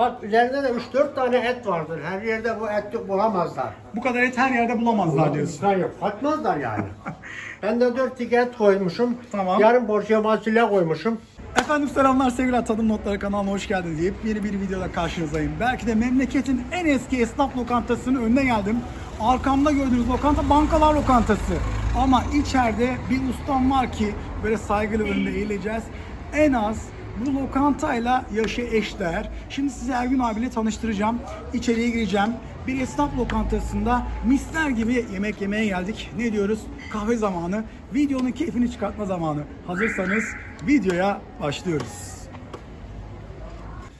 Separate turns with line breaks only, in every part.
Bak üzerinde de 3-4 tane et vardır. Her yerde bu eti bulamazlar.
Bu kadar et her yerde bulamazlar diyorsun.
Hayır, katmazlar yani. ben de 4 tane et koymuşum.
Tamam.
Yarım porsiyon fasulye koymuşum.
Efendim selamlar sevgili Tadım Notları kanalına hoş geldiniz. Yepyeni bir videoda karşınızdayım. Belki de memleketin en eski esnaf lokantasının önüne geldim. Arkamda gördüğünüz lokanta bankalar lokantası. Ama içeride bir ustam var ki böyle saygılı önünde eğileceğiz. En az bu lokantayla yaşı eşdeğer. Şimdi size Ergün abiyle tanıştıracağım. İçeriye gireceğim. Bir esnaf lokantasında misler gibi yemek yemeye geldik. Ne diyoruz? Kahve zamanı. Videonun keyfini çıkartma zamanı. Hazırsanız videoya başlıyoruz.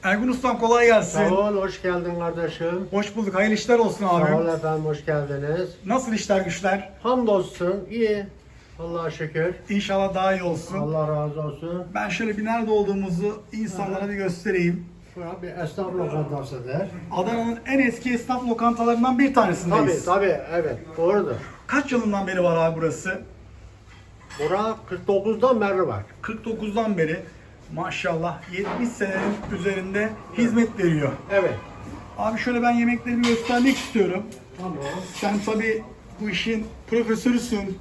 Ergun Ustam kolay gelsin.
Sağ ol, hoş geldin kardeşim.
Hoş bulduk. Hayırlı işler olsun
Sağ ol
abi.
efendim, hoş geldiniz.
Nasıl işler güçler?
Hamdolsun, iyi. Allah'a şükür.
İnşallah daha iyi olsun.
Allah razı olsun.
Ben şöyle bir nerede olduğumuzu insanlara bir göstereyim.
Bura bir esnaf lokantasıdır.
Adana'nın en eski esnaf lokantalarından bir
Tabii
tanesindeyiz.
tabii, evet, doğrudur.
Kaç yılından beri var abi burası?
Bura 49'dan beri var.
49'dan beri maşallah 70 senenin üzerinde hizmet veriyor.
Evet.
Abi şöyle ben yemeklerimi göstermek istiyorum.
Tamam.
Sen tabii bu işin profesörüsün,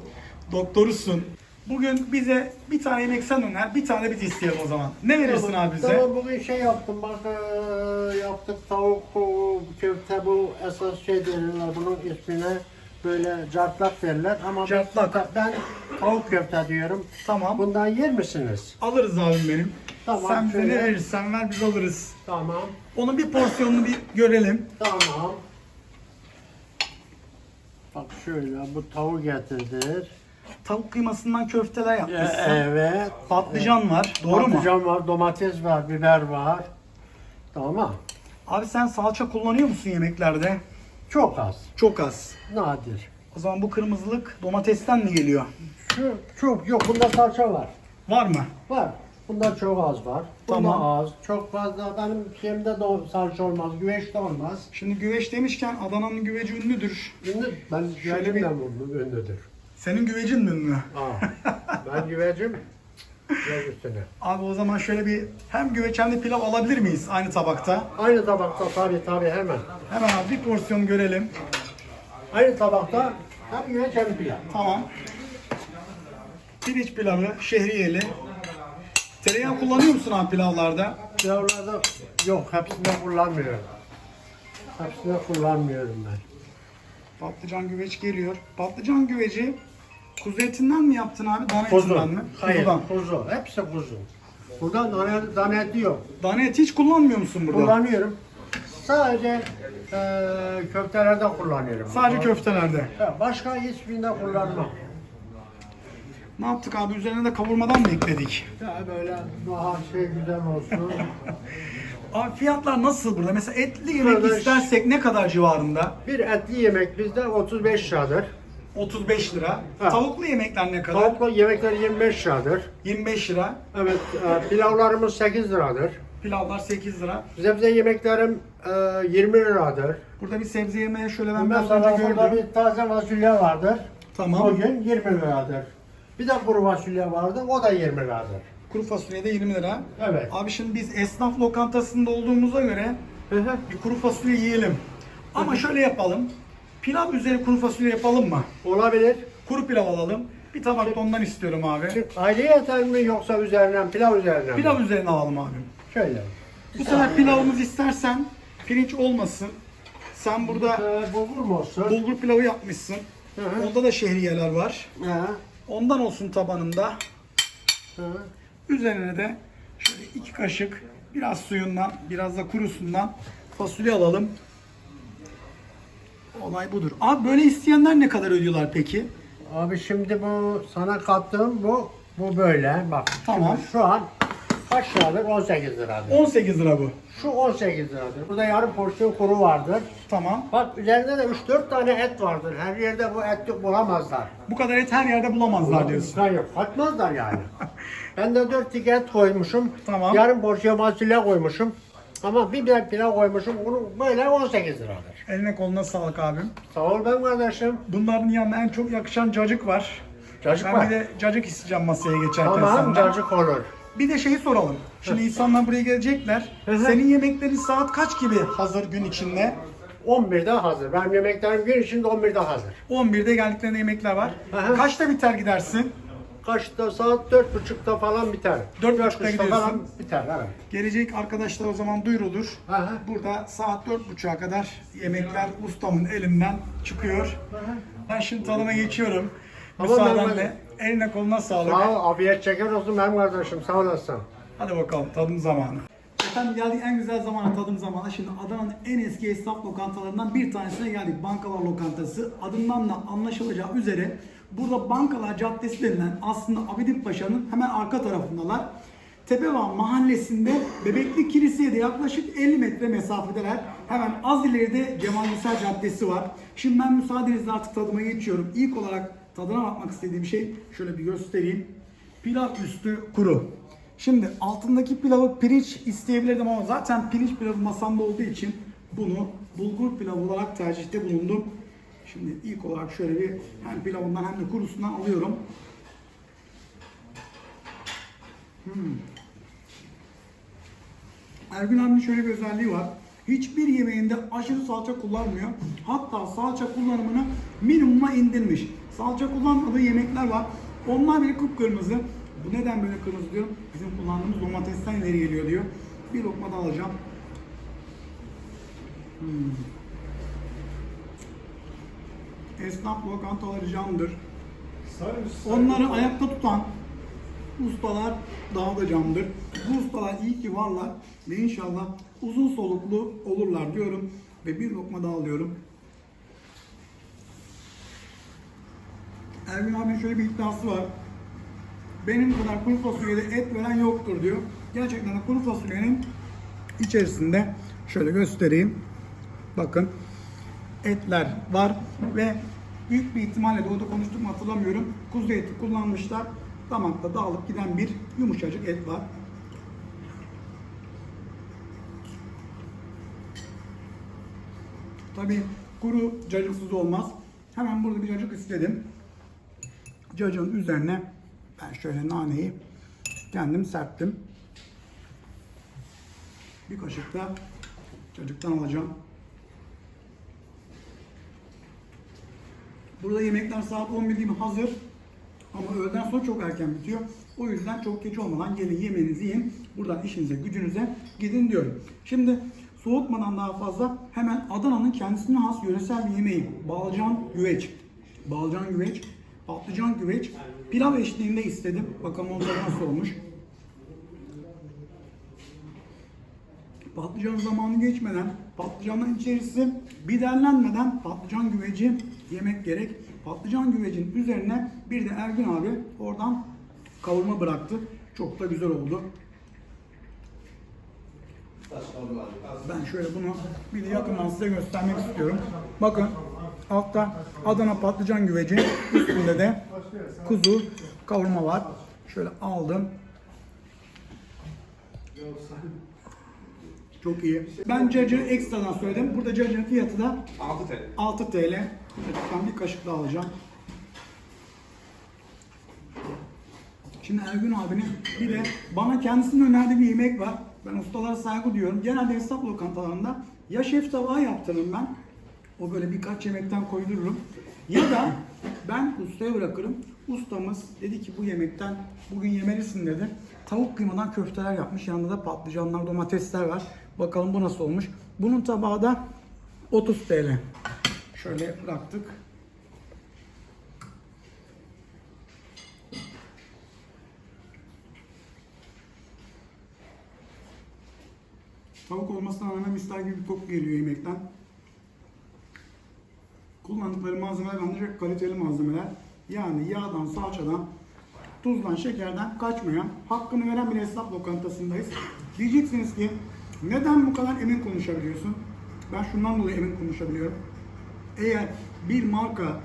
doktorusun. Bugün bize bir tane yemek sen öner, bir tane biz isteyelim o zaman. Ne verirsin abi bize?
Tamam bugün şey yaptım bak eee, yaptık tavuk o, köfte bu esas şey derler bunun ismine böyle cartlak derler ama ben-
Cartlak.
ben, tavuk köfte diyorum.
Tamam.
Bundan yer misiniz?
Alırız abim benim.
Tamam,
Sen bize
şöyle.
ne verirsen ver biz alırız.
Tamam.
Onun bir porsiyonunu bir görelim.
Tamam. Bak şöyle bu tavuk getirdir.
Tavuk kıymasından köfteler
E,
yapmışsın.
evet.
Patlıcan var. Doğru mu?
Patlıcan var, domates var, biber var. Tamam.
Abi sen salça kullanıyor musun yemeklerde?
Çok az.
Çok az.
Nadir.
O zaman bu kırmızılık domatesten mi geliyor?
Şu çok yok bunda salça var.
Var mı?
Var. Bunda çok az var. Bunda
Tamam.
az. Çok fazla benim şeyimde de salça olmaz. Güveç de olmaz.
Şimdi güveç demişken Adana'nın güveci ünlüdür.
Ünlü, ben
Şöyle bir-
ünlüdür.
Senin güvecin mi?
Aa, ben güvecim güveç üstüne.
Abi o zaman şöyle bir hem güveç hem de pilav alabilir miyiz aynı tabakta?
Aynı tabakta tabi tabi hemen.
Hemen abi bir porsiyon görelim.
Aynı tabakta hem güveç hem pilav.
Tamam. Pirinç pilavı, şehriyeli. Tereyağı kullanıyor musun abi pilavlarda?
Pilavlarda yok hepsinde kullanmıyorum. Hepsinde kullanmıyorum ben.
Patlıcan güveç geliyor. Patlıcan güveci kuzu etinden mi yaptın abi? Dana
Kuzu.
etinden mi?
Hayır
Kuzudan.
kuzu. Hepsi kuzu. Buradan dana, dana eti yok.
Dana eti hiç kullanmıyor musun burada?
Kullanıyorum. Sadece eee köftelerde kullanıyorum.
Sadece köftelerde.
Ha, Başka hiçbirinde kullanmam.
Ne yaptık abi? Üzerine de kavurmadan mı ekledik?
Ya böyle daha şey güzel olsun.
Abi fiyatlar nasıl burada? Mesela etli yemek
Kardeş.
istersek ne kadar civarında?
bir etli yemek bizde 35 liradır.
35 lira.
Ha.
Tavuklu yemekler ne kadar?
Tavuklu yemekler 25 liradır.
25 lira.
Evet, e, pilavlarımız 8 liradır.
Pilavlar 8 lira.
Sebze yemeklerim e, 20 liradır.
Burada bir sebze yemeğe şöyle ben biraz önce
burada
gördüm.
bir taze fasulye vardır.
Tamam.
Bugün 20 liradır. Bir de kuru fasulye vardı, o da 20 liradır.
Kuru fasulye de 20 lira.
Evet.
Abi şimdi biz esnaf lokantasında olduğumuza göre bir kuru fasulye yiyelim. Ama şöyle yapalım. Pilav üzeri kuru fasulye yapalım mı?
Olabilir.
Kuru pilav alalım. Bir tabak da ondan istiyorum abi.
Aile yeter mi yoksa üzerinden pilav üzerinden mi?
Pilav üzerine alalım abi.
Şöyle.
Bu sefer pilavımız istersen pirinç olmasın. Sen burada
Ee, bulgur mu olsun?
bulgur pilavı yapmışsın.
Hı hı.
Onda da şehriyeler var.
He.
Ondan olsun tabanında.
Hı.
Üzerine de şöyle iki kaşık biraz suyundan, biraz da kurusundan fasulye alalım. Olay budur. Abi böyle isteyenler ne kadar ödüyorlar peki?
Abi şimdi bu sana kattığım bu bu böyle bak.
Tamam.
Şimdi şu an kaç liradır? 18 liradır.
18 lira bu.
Şu 18 liradır. Burada yarım porsiyon kuru vardır.
Tamam.
Bak üzerinde de 3-4 tane et vardır. Her yerde bu eti bulamazlar.
Bu kadar et her yerde bulamazlar diyorsun.
Hayır, katmazlar yani. ben de 4 tane et koymuşum.
Tamam.
Yarım porsiyon fasulye koymuşum. Ama bir biber pilav koymuşum. Bunu böyle 18 liradır.
Eline koluna sağlık abim.
Sağ ol ben kardeşim.
Bunların yanına en çok yakışan cacık var.
Cacık
ben
var.
bir de cacık isteyeceğim masaya geçerken
Tamam,
senden.
cacık olur.
Bir de şeyi soralım. Şimdi insanlar buraya gelecekler.
Hı hı.
Senin yemeklerin saat kaç gibi hazır gün içinde?
11'de hazır. Benim yemeklerim gün içinde 11'de hazır.
11'de geldiklerinde yemekler var.
Hı hı.
Kaçta biter gidersin?
Kaçta saat 4.30'da falan biter.
Dört buçukta
4.30'da
gidiyorsun.
falan biter evet.
Gelecek arkadaşlar o zaman duyurulur.
Hı.
Burada saat 4.30'a kadar yemekler ustamın elinden çıkıyor. Ben şimdi tadıma geçiyorum.
Tamam,
Müsaadenle. Eline koluna sağlık.
Sağ ol, afiyet çeker olsun benim kardeşim, sağ olasın.
Hadi bakalım tadım zamanı. Efendim geldik en güzel zamana tadım zamanı. Şimdi Adana'nın en eski esnaf lokantalarından bir tanesine geldik. Bankalar Lokantası. Adından da anlaşılacağı üzere burada Bankalar Caddesi denilen aslında Abidin Paşa'nın hemen arka tarafındalar. Tepevan mahallesinde Bebekli Kilise'ye de yaklaşık 50 metre mesafedeler. Hemen az ileride Cemal Yüsel Caddesi var. Şimdi ben müsaadenizle artık tadıma geçiyorum. İlk olarak tadına bakmak istediğim şey şöyle bir göstereyim. Pilav üstü kuru. Şimdi altındaki pilavı pirinç isteyebilirdim ama zaten pirinç pilavı masamda olduğu için bunu bulgur pilavı olarak tercihte bulundum. Şimdi ilk olarak şöyle bir hem pilavından hem de kurusundan alıyorum. Hmm. Ergün abinin şöyle bir özelliği var. Hiçbir yemeğinde aşırı salça kullanmıyor. Hatta salça kullanımını minimuma indirmiş. Salça kullanmadığı yemekler var. Onlar bile kıpkırmızı. Bu neden böyle kırmızı diyorum? Bizim kullandığımız domatesten ileri geliyor diyor. Bir lokma da alacağım. Hmm. Esnaf lokantaları candır. Onları ayakta tutan ustalar daha da candır. Bu ustalar iyi ki varlar ve inşallah uzun soluklu olurlar diyorum ve bir lokma daha alıyorum. Ergün abinin şöyle bir iddiası var. Benim kadar kuru fasulyede et veren yoktur diyor. Gerçekten de kuru fasulyenin içerisinde şöyle göstereyim. Bakın etler var ve büyük bir ihtimalle doğuda konuştum hatırlamıyorum. Kuzu eti kullanmışlar. Damakta dağılıp giden bir yumuşacık et var. Tabi kuru cacıksız olmaz. Hemen burada bir cacık istedim. Cacığın üzerine ben şöyle naneyi kendim serptim. Bir kaşık da cacıktan alacağım. Burada yemekler saat 11 gibi hazır. Ama öğleden sonra çok erken bitiyor. O yüzden çok geç olmadan gelin yemeğinizi yiyin. Buradan işinize gücünüze gidin diyorum. Şimdi soğutmadan daha fazla hemen Adana'nın kendisine has yöresel bir yemeği. Balcan güveç. Balcan güveç, patlıcan güveç. Pilav eşliğinde istedim. Bakalım o da nasıl olmuş. Patlıcan zamanı geçmeden, patlıcanın içerisi biberlenmeden patlıcan güveci yemek gerek. Patlıcan güvecin üzerine bir de Ergün abi oradan kavurma bıraktı. Çok da güzel oldu. Ben şöyle bunu bir de yakından size göstermek istiyorum. Bakın altta Adana patlıcan güveci, üstünde de kuzu kavurma var. Şöyle aldım. Çok iyi. Ben cacığı ekstradan söyledim. Burada cacığın fiyatı da
6 TL.
6 TL. Cacıktan bir kaşık daha alacağım. Şimdi Ergün abinin bir de bana kendisinin önerdiği bir yemek var. Ben ustalara saygı duyuyorum. Genelde esnaf lokantalarında ya şef tabağı yaptırırım ben. O böyle birkaç yemekten koydururum. Ya da ben ustaya bırakırım. Ustamız dedi ki bu yemekten bugün yemelisin dedi. Tavuk kıymadan köfteler yapmış. Yanında da patlıcanlar, domatesler var. Bakalım bu nasıl olmuş. Bunun tabağı da 30 TL. Şöyle bıraktık. Tavuk olmasına rağmen misler gibi bir koku geliyor yemekten. Kullandıkları malzemeler bence kaliteli malzemeler. Yani yağdan, salçadan, tuzdan, şekerden kaçmayan, hakkını veren bir esnaf lokantasındayız. Diyeceksiniz ki neden bu kadar emin konuşabiliyorsun? Ben şundan dolayı emin konuşabiliyorum. Eğer bir marka,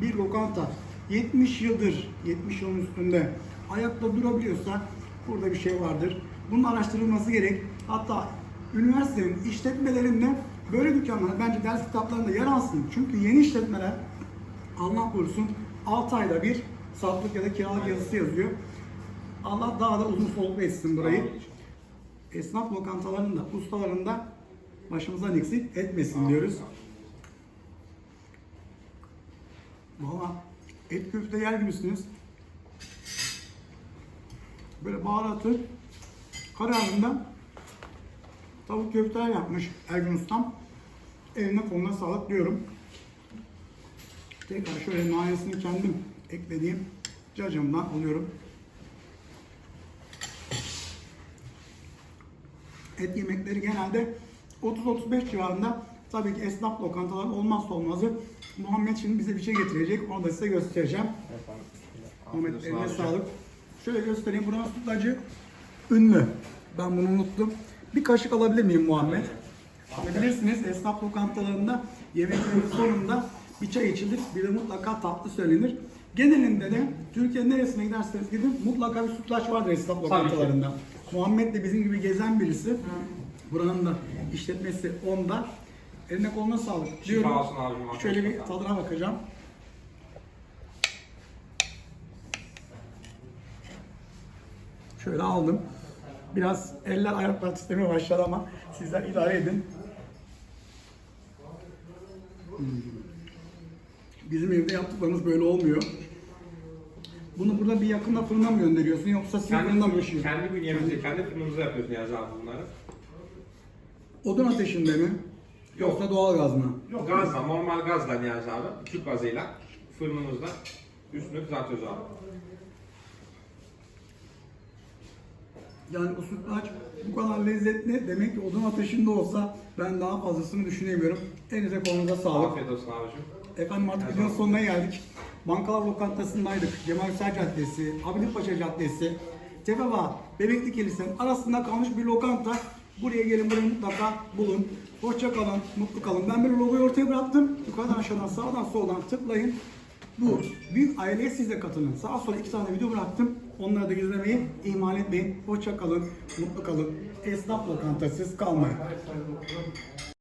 bir lokanta 70 yıldır, 70 yılın üstünde ayakta durabiliyorsa burada bir şey vardır. Bunun araştırılması gerek. Hatta üniversitenin işletmelerinde böyle dükkanlar bence ders kitaplarında yer alsın. Çünkü yeni işletmeler Allah korusun 6 ayda bir satlık ya da kiralık yazısı yazıyor. Allah daha da uzun soluklu etsin burayı. Esnaf lokantalarında, ustalarında başımızdan eksik etmesin diyoruz. Valla et köfte yer gibisiniz. Böyle baharatı kararında tavuk köfteler yapmış Ergun Ustam. Eline koluna sağlık diyorum. Tekrar şöyle nanesini kendim eklediğim cacımdan alıyorum. Et yemekleri genelde 30-35 civarında tabii ki esnaf lokantaların olmazsa olmazı. Muhammed şimdi bize bir şey getirecek. Onu da size göstereceğim. Muhammed eline sağlık. Şöyle göstereyim. Buranın sütlacı ünlü. Ben bunu unuttum. Bir kaşık alabilir miyim Muhammed? Bilirsiniz esnaf lokantalarında yemeklerin sonunda bir çay içilir, bir de mutlaka tatlı söylenir. Genelinde de Türkiye'nin neresine giderseniz gidin mutlaka bir sütlaç vardır esnaf lokantalarında. Muhammed de bizim gibi gezen birisi. Buranın da işletmesi onda. Eline koluna sağlık diyorum.
olsun abim, afiyet
Şöyle bir tadına bakacağım. Şöyle aldım. Biraz eller ayaklar titremeye başladı ama sizler idare edin. Hmm. Bizim evde yaptıklarımız böyle olmuyor. Bunu burada bir yakında fırına mı gönderiyorsun yoksa sizin fırında mı pişiyor?
kendi bünyemizde, kendi fırınımızda yapıyoruz Niyazi abi bunları.
Odun ateşinde mi? Yoksa doğalgaz mı?
Yok gazla, normal gazla Niyazi abi. Tüp gazıyla fırınımızda üstünü kızartıyoruz abi.
Yani bu sütlaç bu kadar lezzetli. Demek ki odun ateşinde olsa ben daha fazlasını düşünemiyorum. Elinize kolunuza sağlık.
Afiyet olsun abicim.
Efendim artık videonun sonuna geldik. Bankalar lokantasındaydık. Cemal Hüseyin Caddesi, Abidin Paşa Caddesi, Tepebağ, Bebekli Kilise'nin arasında kalmış bir lokanta. Buraya gelin, burayı mutlaka bulun. Hoşça kalın, mutlu kalın. Ben bir logoyu ortaya bıraktım. Yukarıdan aşağıdan, sağdan soldan tıklayın. Bu büyük aileye siz de katılın. Sağa sola iki tane video bıraktım. Onları da izlemeyi ihmal etmeyin. Hoşça kalın, mutlu kalın. Esnaf lokantasız kalmayın.